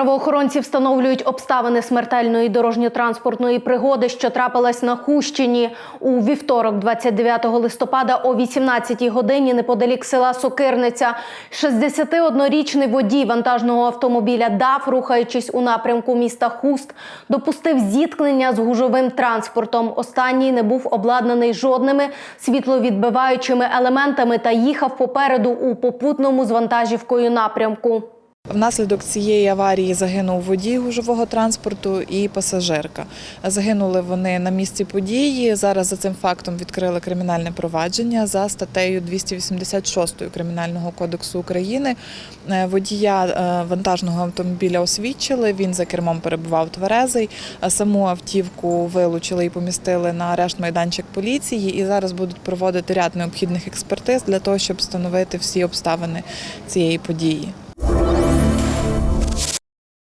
Правоохоронці встановлюють обставини смертельної дорожньо-транспортної пригоди, що трапилась на Хущині у вівторок, 29 листопада о 18 годині неподалік села Сокирниця. 61-річний водій вантажного автомобіля ДАФ, рухаючись у напрямку міста Хуст, допустив зіткнення з гужовим транспортом. Останній не був обладнаний жодними світловідбиваючими елементами та їхав попереду у попутному з вантажівкою напрямку. Внаслідок цієї аварії загинув водій гужового транспорту і пасажирка. Загинули вони на місці події. Зараз за цим фактом відкрили кримінальне провадження за статтею 286 Кримінального кодексу України. Е, Водія е, вантажного автомобіля освідчили. Він за кермом перебував тверезий. А Саму автівку вилучили і помістили на арешт майданчик поліції. І зараз будуть проводити ряд необхідних експертиз для того, щоб встановити всі обставини цієї події.